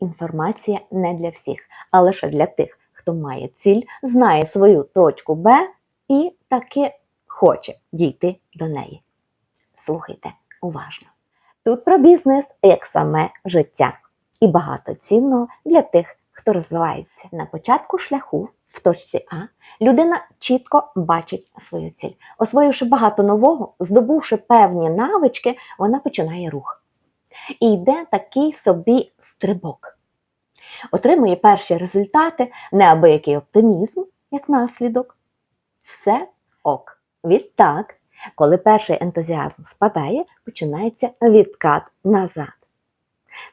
Інформація не для всіх, а лише для тих, хто має ціль, знає свою точку Б і таки хоче дійти до неї. Слухайте уважно. Тут про бізнес як саме життя і багато цінного для тих, хто розвивається. На початку шляху в точці А людина чітко бачить свою ціль. Освоївши багато нового, здобувши певні навички, вона починає рух. І йде такий собі стрибок. Отримує перші результати, неабиякий оптимізм, як наслідок. Все ок. Відтак, коли перший ентузіазм спадає, починається відкат назад.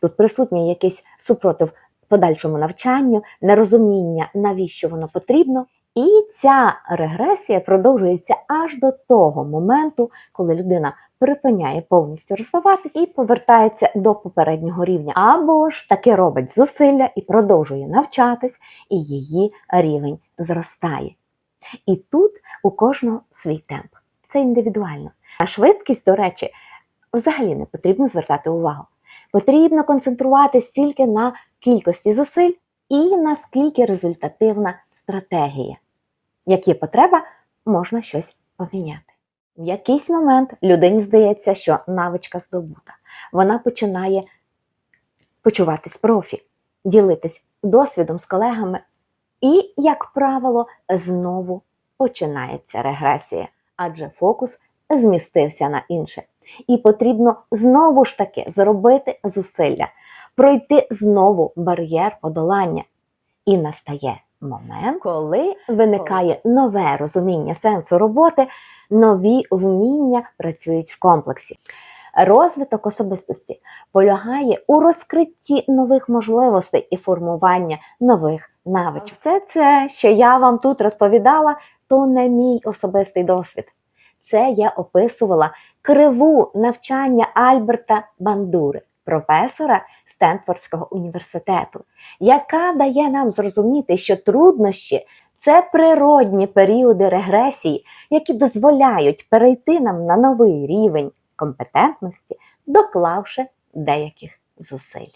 Тут присутній якийсь супротив подальшому навчанню, нерозуміння, навіщо воно потрібно. І ця регресія продовжується аж до того моменту, коли людина припиняє повністю розвиватись і повертається до попереднього рівня, або ж таки робить зусилля і продовжує навчатись, і її рівень зростає. І тут у кожного свій темп. Це індивідуально. А швидкість, до речі, взагалі не потрібно звертати увагу. Потрібно концентруватись тільки на кількості зусиль і наскільки результативна стратегія. Як є потреба, можна щось поміняти. В якийсь момент людині здається, що навичка здобута. Вона починає почуватись профі, ділитись досвідом з колегами, і, як правило, знову починається регресія, адже фокус змістився на інше. І потрібно знову ж таки зробити зусилля, пройти знову бар'єр подолання. І настає момент, коли виникає нове розуміння сенсу роботи, нові вміння працюють в комплексі. Розвиток особистості полягає у розкритті нових можливостей і формування нових навичок. Все це, що я вам тут розповідала, то не мій особистий досвід. Це я описувала криву навчання Альберта Бандури, професора Стенфордського університету, яка дає нам зрозуміти, що труднощі це природні періоди регресії, які дозволяють перейти нам на новий рівень компетентності, доклавши деяких зусиль.